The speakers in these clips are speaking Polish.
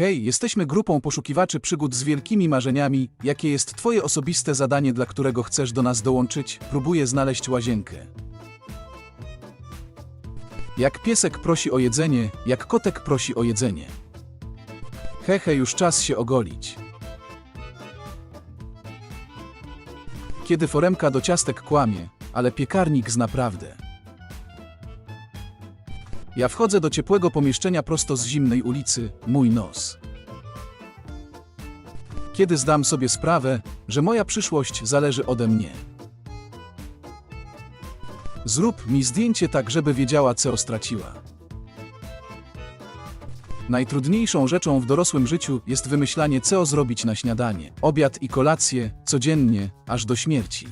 Hej, jesteśmy grupą poszukiwaczy przygód z wielkimi marzeniami. Jakie jest Twoje osobiste zadanie, dla którego chcesz do nas dołączyć? Próbuję znaleźć łazienkę. Jak piesek prosi o jedzenie, jak kotek prosi o jedzenie. Hehe, już czas się ogolić. Kiedy foremka do ciastek kłamie, ale piekarnik zna prawdę. Ja wchodzę do ciepłego pomieszczenia prosto z zimnej ulicy, mój nos. Kiedy zdam sobie sprawę, że moja przyszłość zależy ode mnie. Zrób mi zdjęcie tak, żeby wiedziała, co straciła. Najtrudniejszą rzeczą w dorosłym życiu jest wymyślanie, co zrobić na śniadanie, obiad i kolację, codziennie, aż do śmierci.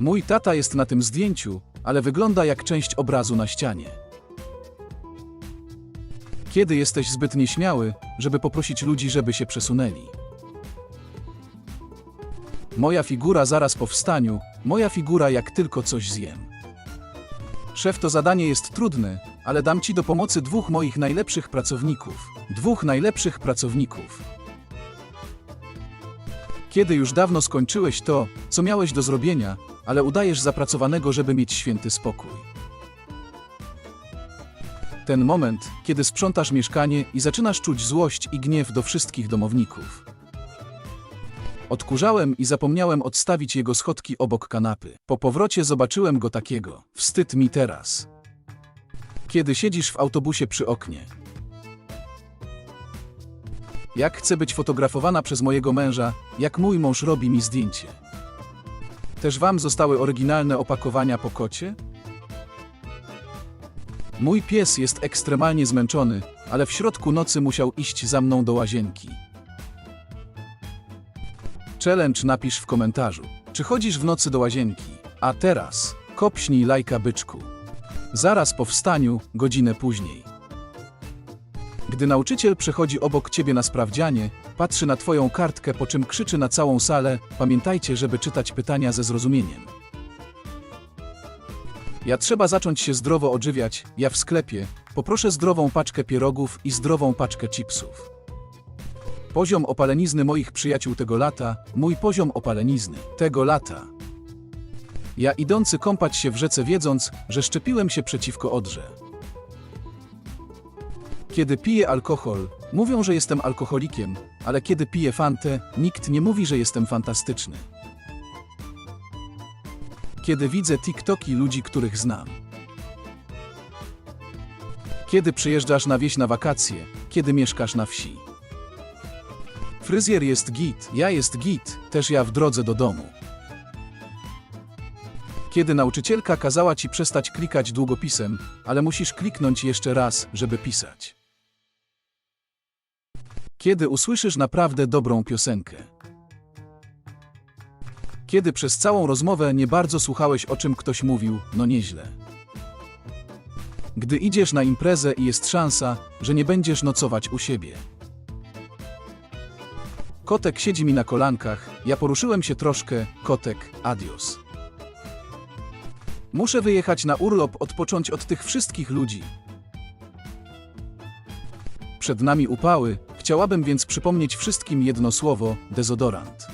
Mój tata jest na tym zdjęciu, ale wygląda jak część obrazu na ścianie. Kiedy jesteś zbyt nieśmiały, żeby poprosić ludzi, żeby się przesunęli? Moja figura zaraz po wstaniu, moja figura jak tylko coś zjem. Szef, to zadanie jest trudne, ale dam ci do pomocy dwóch moich najlepszych pracowników. Dwóch najlepszych pracowników. Kiedy już dawno skończyłeś to, co miałeś do zrobienia, ale udajesz zapracowanego, żeby mieć święty spokój. Ten moment, kiedy sprzątasz mieszkanie i zaczynasz czuć złość i gniew do wszystkich domowników. Odkurzałem i zapomniałem odstawić jego schodki obok kanapy. Po powrocie zobaczyłem go takiego. Wstyd mi teraz. Kiedy siedzisz w autobusie przy oknie. Jak chcę być fotografowana przez mojego męża, jak mój mąż robi mi zdjęcie. Też wam zostały oryginalne opakowania po kocie? Mój pies jest ekstremalnie zmęczony, ale w środku nocy musiał iść za mną do łazienki. Challenge napisz w komentarzu. Czy chodzisz w nocy do łazienki? A teraz kopśnij lajka byczku. Zaraz po wstaniu, godzinę później. Gdy nauczyciel przechodzi obok ciebie na sprawdzianie, patrzy na twoją kartkę, po czym krzyczy na całą salę: Pamiętajcie, żeby czytać pytania ze zrozumieniem. Ja trzeba zacząć się zdrowo odżywiać, ja w sklepie poproszę zdrową paczkę pierogów i zdrową paczkę chipsów. Poziom opalenizny moich przyjaciół tego lata, mój poziom opalenizny tego lata. Ja idący kąpać się w rzece wiedząc, że szczepiłem się przeciwko odrze. Kiedy piję alkohol, mówią, że jestem alkoholikiem, ale kiedy piję fantę, nikt nie mówi, że jestem fantastyczny. Kiedy widzę TikToki ludzi, których znam. Kiedy przyjeżdżasz na wieś na wakacje, kiedy mieszkasz na wsi. Fryzjer jest git, ja jest git, też ja w drodze do domu. Kiedy nauczycielka kazała ci przestać klikać długopisem, ale musisz kliknąć jeszcze raz, żeby pisać. Kiedy usłyszysz naprawdę dobrą piosenkę. Kiedy przez całą rozmowę nie bardzo słuchałeś o czym ktoś mówił, no nieźle. Gdy idziesz na imprezę i jest szansa, że nie będziesz nocować u siebie. Kotek siedzi mi na kolankach, ja poruszyłem się troszkę, kotek, adios. Muszę wyjechać na urlop, odpocząć od tych wszystkich ludzi. Przed nami upały, chciałabym więc przypomnieć wszystkim jedno słowo dezodorant.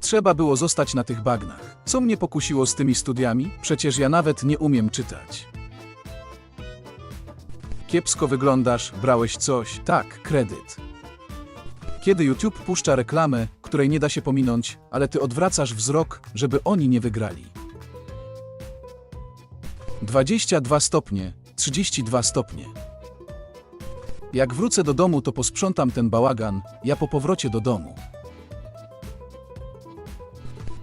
Trzeba było zostać na tych bagnach. Co mnie pokusiło z tymi studiami? Przecież ja nawet nie umiem czytać. Kiepsko wyglądasz, brałeś coś, tak, kredyt. Kiedy YouTube puszcza reklamę, której nie da się pominąć, ale ty odwracasz wzrok, żeby oni nie wygrali. 22 stopnie, 32 stopnie. Jak wrócę do domu, to posprzątam ten bałagan, ja po powrocie do domu.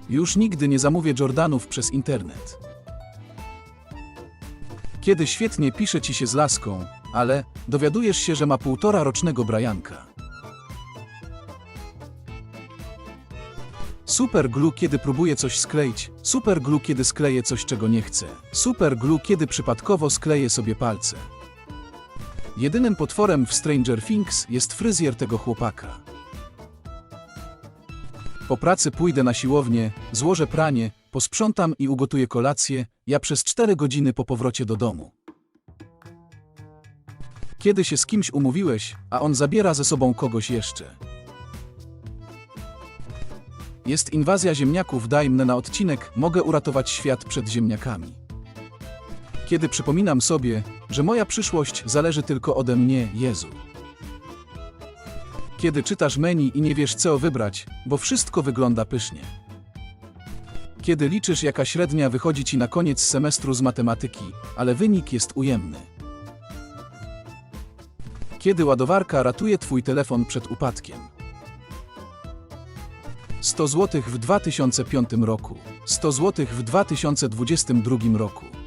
Już nigdy nie zamówię Jordanów przez internet. Kiedy świetnie pisze ci się z laską, ale dowiadujesz się, że ma półtora rocznego Brianka. Super glue, kiedy próbuję coś skleić. Super glue, kiedy skleję coś, czego nie chcę. Super glue, kiedy przypadkowo skleję sobie palce. Jedynym potworem w Stranger Things jest fryzjer tego chłopaka. Po pracy pójdę na siłownię, złożę pranie, posprzątam i ugotuję kolację, ja przez 4 godziny po powrocie do domu. Kiedy się z kimś umówiłeś, a on zabiera ze sobą kogoś jeszcze. Jest inwazja ziemniaków, daj mnie na odcinek, mogę uratować świat przed ziemniakami. Kiedy przypominam sobie, że moja przyszłość zależy tylko ode mnie, Jezu. Kiedy czytasz menu i nie wiesz co wybrać, bo wszystko wygląda pysznie. Kiedy liczysz jaka średnia wychodzi ci na koniec semestru z matematyki, ale wynik jest ujemny. Kiedy ładowarka ratuje twój telefon przed upadkiem. 100 zł w 2005 roku, 100 zł w 2022 roku.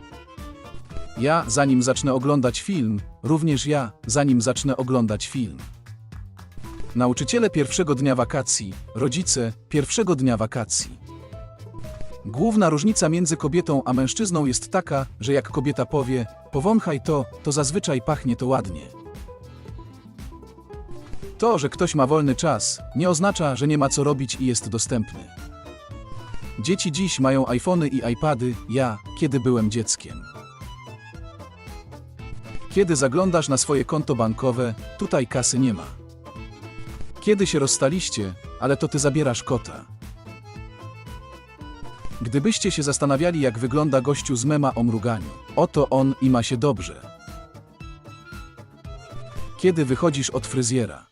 Ja, zanim zacznę oglądać film, również ja, zanim zacznę oglądać film. Nauczyciele pierwszego dnia wakacji, rodzice pierwszego dnia wakacji. Główna różnica między kobietą a mężczyzną jest taka, że jak kobieta powie, powąchaj to, to zazwyczaj pachnie to ładnie. To, że ktoś ma wolny czas, nie oznacza, że nie ma co robić i jest dostępny. Dzieci dziś mają iPhony i iPady, ja, kiedy byłem dzieckiem. Kiedy zaglądasz na swoje konto bankowe, tutaj kasy nie ma. Kiedy się rozstaliście, ale to ty zabierasz kota. Gdybyście się zastanawiali, jak wygląda gościu z mema o mruganiu, oto on i ma się dobrze. Kiedy wychodzisz od fryzjera.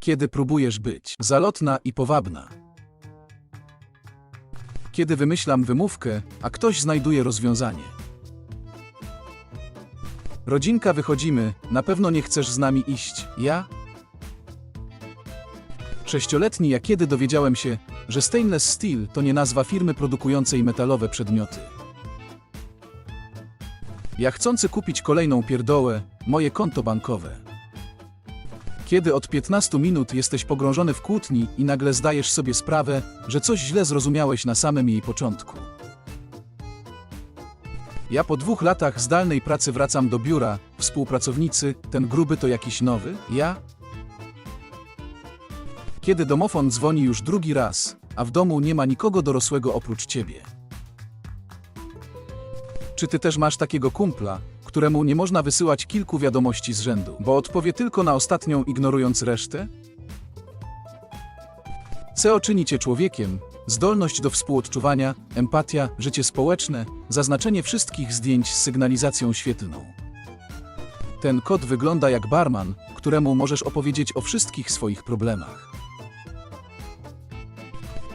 Kiedy próbujesz być zalotna i powabna. Kiedy wymyślam wymówkę, a ktoś znajduje rozwiązanie. Rodzinka wychodzimy, na pewno nie chcesz z nami iść. Ja? Sześcioletni ja kiedy dowiedziałem się, że Stainless Steel to nie nazwa firmy produkującej metalowe przedmioty. Ja chcący kupić kolejną pierdołę, moje konto bankowe. Kiedy od 15 minut jesteś pogrążony w kłótni i nagle zdajesz sobie sprawę, że coś źle zrozumiałeś na samym jej początku. Ja po dwóch latach zdalnej pracy wracam do biura, współpracownicy, ten gruby to jakiś nowy, ja? Kiedy domofon dzwoni już drugi raz, a w domu nie ma nikogo dorosłego oprócz ciebie. Czy ty też masz takiego kumpla, któremu nie można wysyłać kilku wiadomości z rzędu, bo odpowie tylko na ostatnią, ignorując resztę? Co czyni człowiekiem? Zdolność do współodczuwania, empatia, życie społeczne, zaznaczenie wszystkich zdjęć z sygnalizacją świetlną. Ten kot wygląda jak barman, któremu możesz opowiedzieć o wszystkich swoich problemach.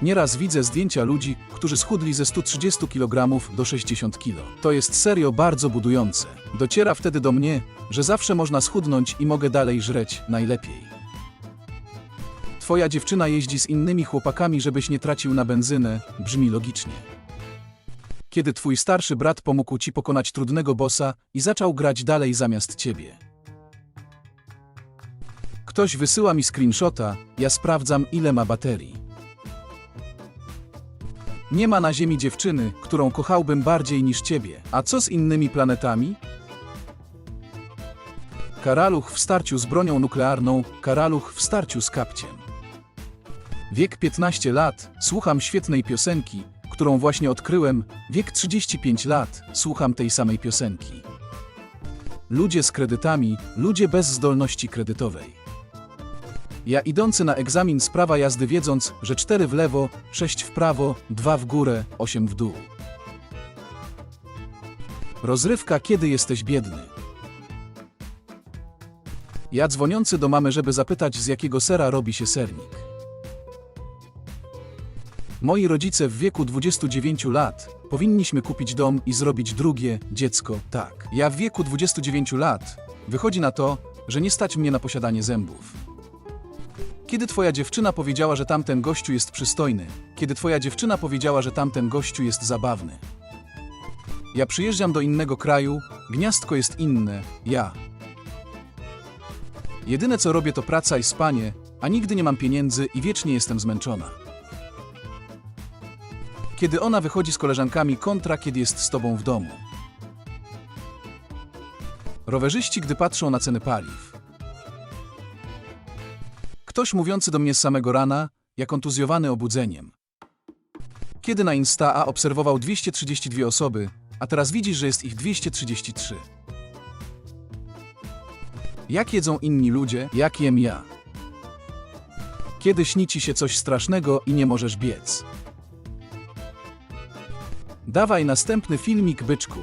Nieraz widzę zdjęcia ludzi, którzy schudli ze 130 kg do 60 kg. To jest serio bardzo budujące. Dociera wtedy do mnie, że zawsze można schudnąć i mogę dalej żreć najlepiej. Twoja dziewczyna jeździ z innymi chłopakami, żebyś nie tracił na benzynę, brzmi logicznie. Kiedy twój starszy brat pomógł ci pokonać trudnego bossa i zaczął grać dalej zamiast ciebie. Ktoś wysyła mi screenshota, ja sprawdzam ile ma baterii. Nie ma na Ziemi dziewczyny, którą kochałbym bardziej niż ciebie. A co z innymi planetami? Karaluch w starciu z bronią nuklearną, Karaluch w starciu z kapciem. Wiek 15 lat, słucham świetnej piosenki, którą właśnie odkryłem. Wiek 35 lat, słucham tej samej piosenki. Ludzie z kredytami, ludzie bez zdolności kredytowej. Ja idący na egzamin z prawa jazdy wiedząc, że 4 w lewo, 6 w prawo, 2 w górę, 8 w dół. Rozrywka kiedy jesteś biedny. Ja dzwoniący do mamy, żeby zapytać z jakiego sera robi się sernik. Moi rodzice w wieku 29 lat powinniśmy kupić dom i zrobić drugie dziecko, tak. Ja w wieku 29 lat wychodzi na to, że nie stać mnie na posiadanie zębów. Kiedy twoja dziewczyna powiedziała, że tamten gościu jest przystojny? Kiedy twoja dziewczyna powiedziała, że tamten gościu jest zabawny? Ja przyjeżdżam do innego kraju, gniazdko jest inne, ja. Jedyne co robię to praca i spanie, a nigdy nie mam pieniędzy i wiecznie jestem zmęczona. Kiedy ona wychodzi z koleżankami kontra, kiedy jest z tobą w domu. Rowerzyści, gdy patrzą na ceny paliw. Ktoś mówiący do mnie z samego rana, jak kontuzjowany obudzeniem. Kiedy na Insta obserwował 232 osoby, a teraz widzisz, że jest ich 233. Jak jedzą inni ludzie, jak jem ja? Kiedy śni ci się coś strasznego i nie możesz biec? Dawaj następny filmik, byczku.